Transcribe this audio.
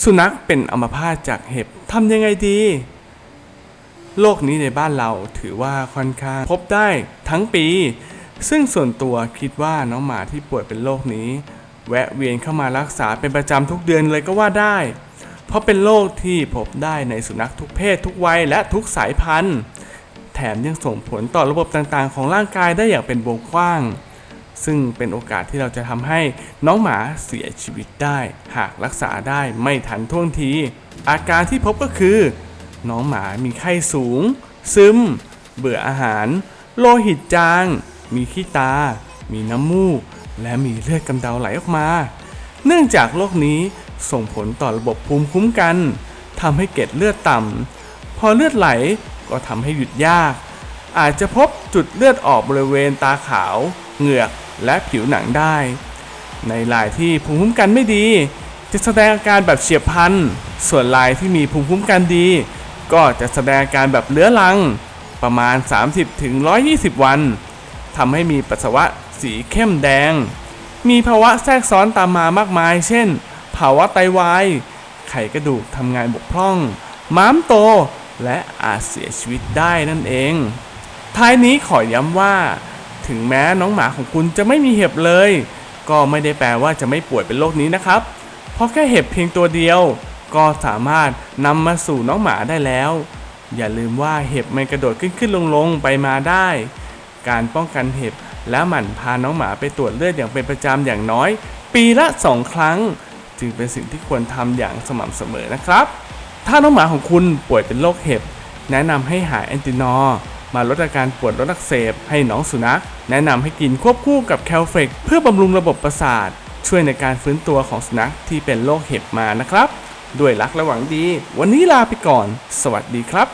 สุนัขเป็นอัมพาตจากเห็บทำยังไงดี โรคนี้ในบ้านเราถือว่าค่อนข้างพบได้ทั้งปี ซึ่งส่วนตัวคิดว่าน้องหมาที่ป่วยเป็นโรคนี้ แวะเวียนเข้ามารักษาเป็นประจำทุกเดือนเลยก็ว่าได้ เพราะเป็นโรคที่พบได้ในสุนัขทุกเพศทุกวัยและทุกสายพันธุ์ แถมยังส่งผลต่อระบบต่างๆ ของร่างกายได้อย่างเป็นวงกว้าง ซึ่งเป็นโอกาสที่เราจะทำให้น้องหมาเสียชีวิตได้ หากรักษาได้ไม่ทันท่วงที อาการที่พบก็คือ น้องหมามีไข้สูง ซึม เบื่ออาหาร โลหิตจาง มีขี้ตา มีน้ำมูก และมีเลือดกำเดาไหลออกมา เนื่องจากโรคนี้ส่งผลต่อระบบภูมิคุ้มกันทำให้เกล็ดเลือดต่ำพอเลือดไหลก็ทำให้หยุดยาก อาจจะพบจุดเลือดออกบริเวณตาขาว เหงือกและผิวหนังได้ ในรายที่ภูมิคุ้มกันไม่ดี จะแสดงอาการแบบเฉียบพลัน ส่วนรายที่มีภูมิคุ้มกันดี ก็จะแสดงอาการแบบเลื้อรัง ประมาณ 30-120วันทำให้มีปัสสาวะสีเข้มแดง มีภาวะแทรกซ้อนตามมามากมาย เช่น ภาวะไตวาย ไขกระดูกทำงานบกพร่อง ม้ามโต และอาจเสียชีวิตได้นั่นเอง ท้ายนี้ขอย้ำว่า ถึงแม้น้องหมาของคุณจะไม่มีเห็บเลย ก็ไม่ได้แปลว่าจะไม่ป่วยเป็นโรคนี้นะครับ เพราะแค่เห็บเพียงตัวเดียว ก็สามารถนำมาสู่น้องหมาได้แล้ว อย่าลืมว่าเห็บมันกระโดดขึ้นขึ้นลงลงไปมาได้ การป้องกันเห็บและหมั่นพาน้องหมาไปตรวจเลือดอย่างเป็นประจำอย่างน้อย ปีละ 2 ครั้ง จึงเป็นสิ่งที่ควรทำอย่างสม่ำเสมอนะครับ ถ้าน้องหมาของคุณป่วยเป็นโรคเห็บ แนะนำให้หาแอนตินอร์ มาลดอาการปวดลดอักเสบให้น้องสุนัข แนะนำให้กินควบคู่กับแคลเฟกเพื่อบำรุงระบบประสาท ช่วยในการฟื้นตัวของสุนัขที่เป็นโรคเห็บมานะครับ ด้วยรักและหวังดี วันนี้ลาไปก่อน สวัสดีครับ